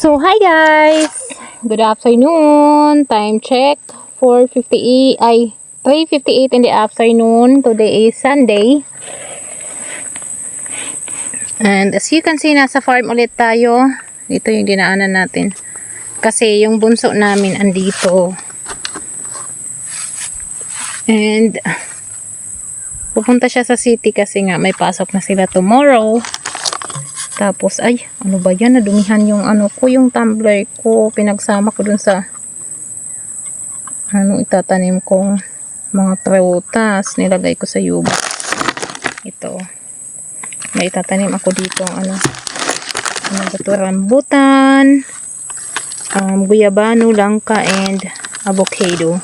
So, hi guys! Good afternoon. Time check. 4.58, ay, 3.58 in the afternoon. Today is Sunday. And as you can see, nasa farm ulit tayo. Ito yung dinaanan natin. Kasi yung bunso namin andito. And, pupunta siya sa city kasi nga may pasok na sila tomorrow. Tapos, ay, ano ba yan? Nadumihan yung ano ko, yung tumbler ko. Pinagsama ko dun sa ano itatanim kong mga prutas. Nilagay ko sa yuba. Ito. May itatanim ako dito ano. Ano ba ito? Rambutan. Um, guyabano, langka, and avocado.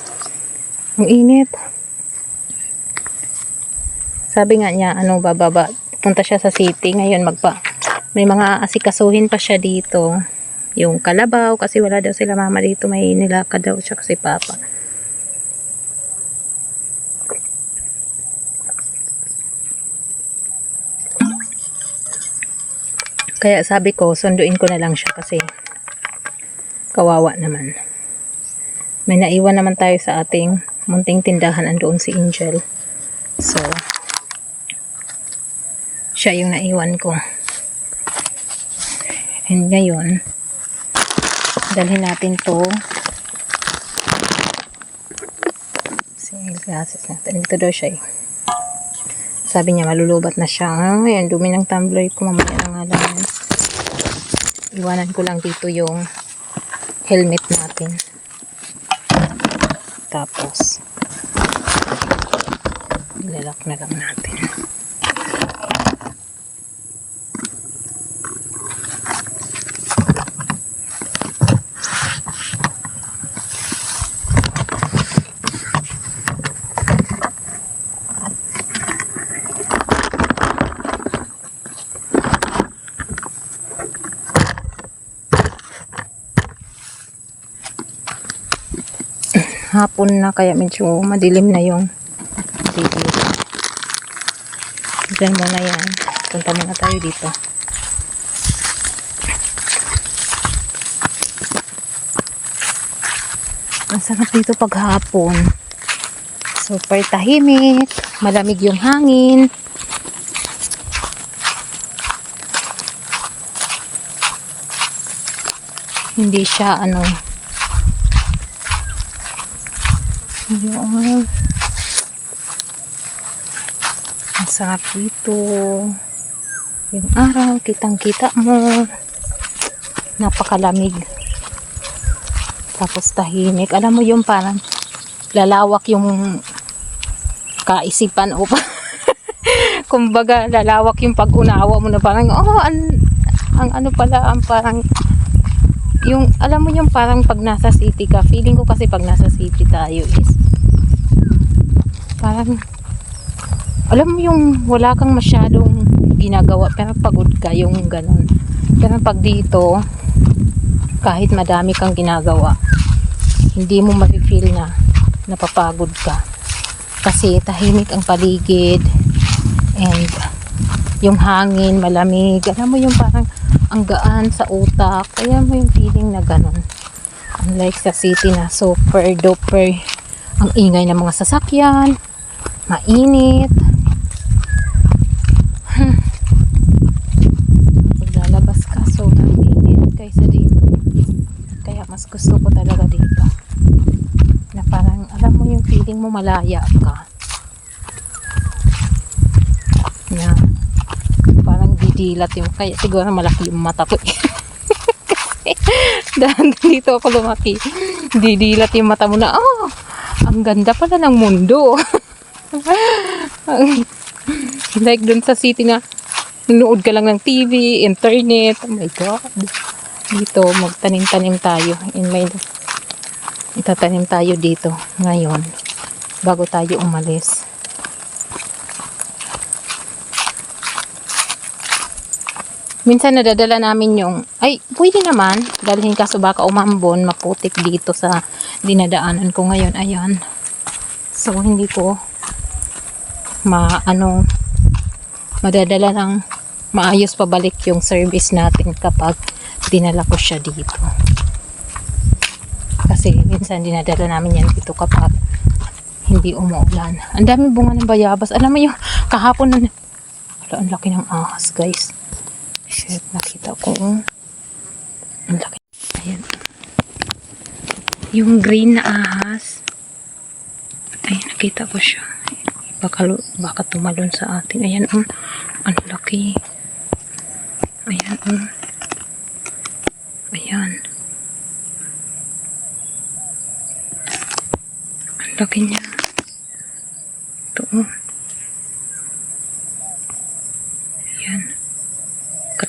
Ang init. Sabi nga niya, ano, bababa. Punta siya sa city. Ngayon, magpa, may mga asikasuhin pa siya dito. Yung kalabaw, kasi wala daw sila mama dito. May nilakad daw siya kasi papa. Kaya sabi ko, sunduin ko na lang siya kasi kawawa naman. May naiwan naman tayo sa ating munting tindahan andoon si Angel. So, siya yung naiwan ko. And ngayon, dalhin natin to si glasses natin. Dito daw siya eh. Sabi niya, malulubat na siya. Ay, ang dumi ng tumbler ko. Mamaya na nga lang. Iwanan ko lang dito yung helmet natin. Tapos, ilalak na lang natin. Hapon na kaya medyo madilim na yung dito. Diyan muna yan. Punta muna tayo dito. Ang sarap dito pag hapon. Super tahimik. Malamig yung hangin. Hindi siya ano Yun. Ang sarap dito. Yung araw, kitang-kita mo. Napakalamig. Tapos tahimik. Alam mo yung parang lalawak yung kaisipan o pa. Kumbaga, lalawak yung pag-unawa mo na parang, oh, ang, ang ano pala, ang parang yung alam mo yung parang pag nasa city ka feeling ko kasi pag nasa city tayo is parang alam mo yung wala kang masyadong ginagawa pero pagod ka yung ganun. Pero pag dito kahit madami kang ginagawa hindi mo mafe-feel na napapagod ka. Kasi tahimik ang paligid and yung hangin malamig. Alam mo yung parang ang gaan sa utak. Kaya mo yung feeling na ganun. Unlike sa city na super duper ang ingay ng mga sasakyan, mainit. Hmm. Pag lalabas ka, sobrang init kaysa dito. Kaya mas gusto ko talaga dito. Na parang, alam mo yung feeling mo malaya ka. Na, didilat yung kaya. Siguro malaki yung mata ko dahil dito ako lumaki. Didilat yung mata mo na oh ang ganda pala ng mundo. Like dun sa city na nunood ka lang ng TV, internet. Oh my god. Dito magtanim-tanim tayo. In my itatanim tayo dito ngayon bago tayo umalis Minsan nadadala namin yung, ay, pwede naman. Dalhin kaso baka umambon, maputik dito sa dinadaanan ko ngayon. Ayan. So, hindi ko ma, ano, madadala ng maayos pabalik yung service natin kapag dinala ko siya dito. Kasi minsan dinadala namin yan dito kapag hindi umuulan. Ang dami bunga ng bayabas. Alam mo yung kahapon na... Wala, ang laki ng ahas, guys. Shit, nakita ko. Ang laki. Ayan. Yung green na ahas. Ay, nakita ko siya. Baka, baka tumalon sa atin. Ayan, um. Ang laki. Ayan, um. Ayan. Ang laki niya. Ito, oh.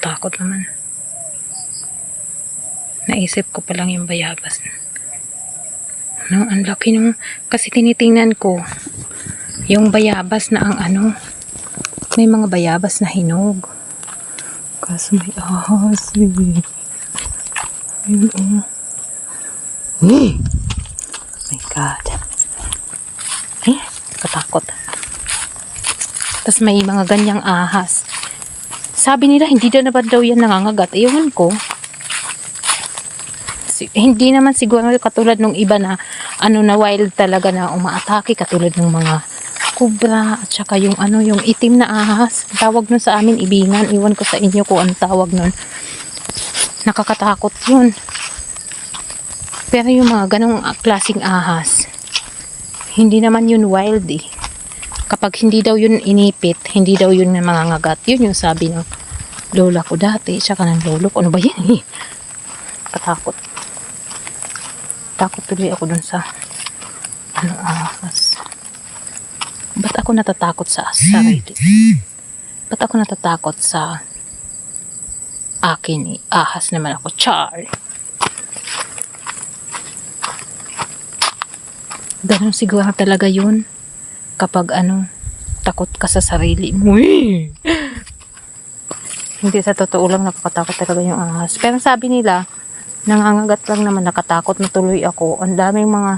Katakot naman. Naisip ko pa lang yung bayabas. No, ang laki nung kasi tinitingnan ko yung bayabas na ang ano may mga bayabas na hinog. Kaso may ahas eh. Yun oh. Eh. My God. Eh, katakot. Tapos may mga ganyang ahas. Sabi nila, hindi na naman daw yan nangangagat. Ewan ko. Si- hindi naman siguro katulad nung iba na ano na wild talaga na umaatake katulad ng mga kubra at saka yung ano yung itim na ahas. Tawag nun sa amin ibingan. Iwan ko sa inyo kung ang tawag nun. Nakakatakot yun. Pero yung mga ganong klaseng ahas hindi naman yun wild eh kapag hindi daw yun inipit hindi daw yun mga ngagat yun yung sabi ng lola ko dati tsaka ng lolo ko. Ano ba yan eh? Katakot. Takot tuloy ako dun sa ano ahas. Ba't ako natatakot sa sarili? Ba't ako natatakot sa akin eh? Ahas naman ako char. Ganun siguro talaga yun kapag ano takot ka sa sarili mo. Hindi sa totoo lang nakakatakot talaga yung ahas. Pero sabi nila nangangagat lang naman nakatakot na tuloy ako. Ang daming mga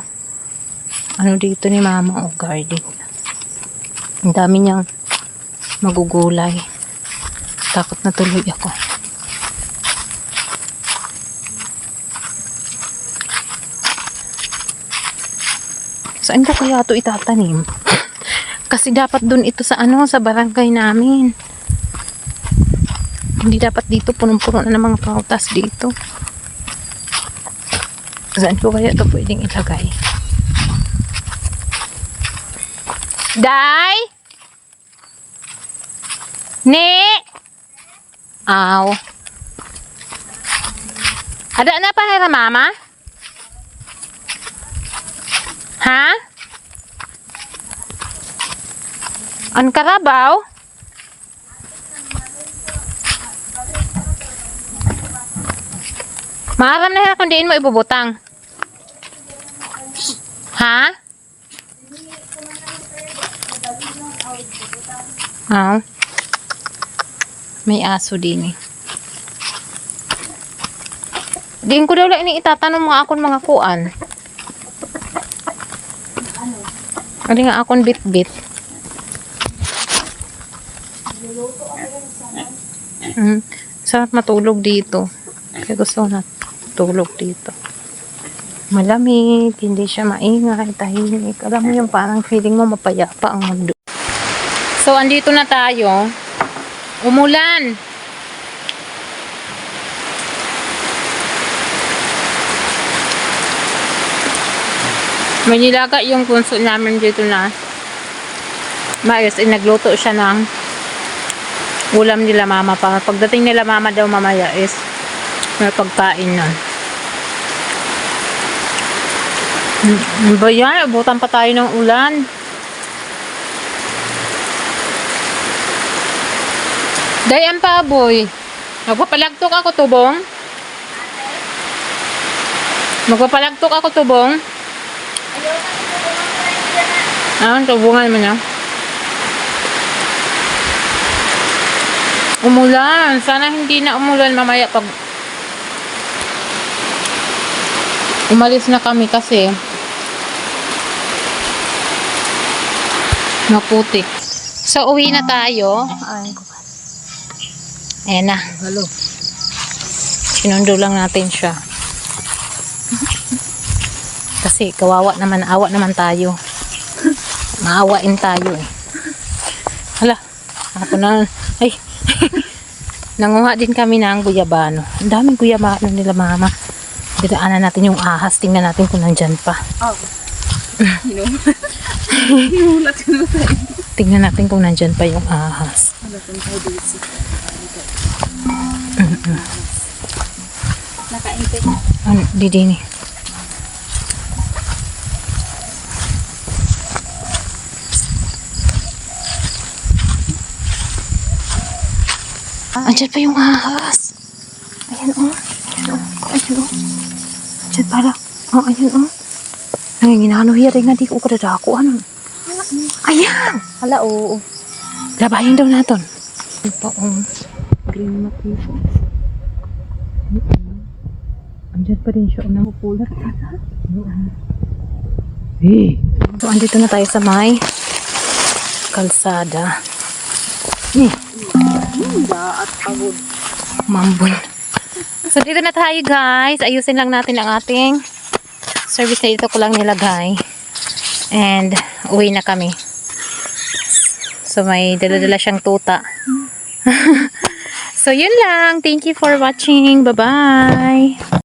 ano dito ni mama o garden ang dami niyang magugulay. Takot na tuloy ako. Saan ko kaya ito itatanim kasi dapat dun ito sa ano sa barangay namin hindi dapat dito punong-puno na ng mga pautas dito Saan ko kaya ito pwedeng ilagay? Day? Ne? Aw. Ada na pa mama? Ha? An karabaw? Maaram na kung diin mo ibubutang. Ha? Ah. May aso din eh. Diin ko daw lang ini itatanong mga akon mga kuan. Ano nga akon bit-bit. Mm. Sarap matulog dito. Kaya gusto ko na tulog dito. Malamig, hindi siya maingay, tahimik. Alam mo yung parang feeling mo mapayapa ang mundo. So, andito na tayo. Umulan. May nilaga yung punso namin dito na maayos. Eh, nagluto siya ng ulam nila mama pa. Pagdating nila mama daw mamaya is may pagkain nun. Ba yan? Abutan pa tayo ng ulan. Dayan pa, boy. Magpapalagtok ako, tubong. Magpapalagtok ako, tubong. Ah, tubungan mo na. Umulan. Sana hindi na umulan mamaya pag umalis na kami kasi maputik. So, uwi na tayo. Ay, Ayan na. Hello. Sinundo lang natin siya. Kasi kawawa naman, awa naman tayo. Maawain tayo eh. Hala, ako na, ay, nanguha din kami ng guyabano. Ang daming guyabano nila mama. Diraanan natin yung ahas. Tingnan natin kung nandyan pa. Oh. Hinulat ko na tayo. Tingnan natin kung nandyan pa yung ahas. Ano? Nakaintay. Ano, didini. Andyan pa yung ahas. Ayan o. Oh. Ayan o. Oh. Ayan o. Oh. Andyan pala. Oh, ayan o. Oh. Nanginginano hiyaring nga di ko kadadako. Ano? Ayan! Hala, oo. Labayin daw natin. Ano pa ang green matito. Andyan pa rin siya. Unang pupulat. Eh. So, andito na tayo sa may kalsada. Eh, at pagod. mambon. So, dito na tayo guys. Ayusin lang natin ang ating service na dito ko lang nilagay. And, uwi na kami. So, may dala-dala siyang tuta. so, yun lang. Thank you for watching. Bye-bye.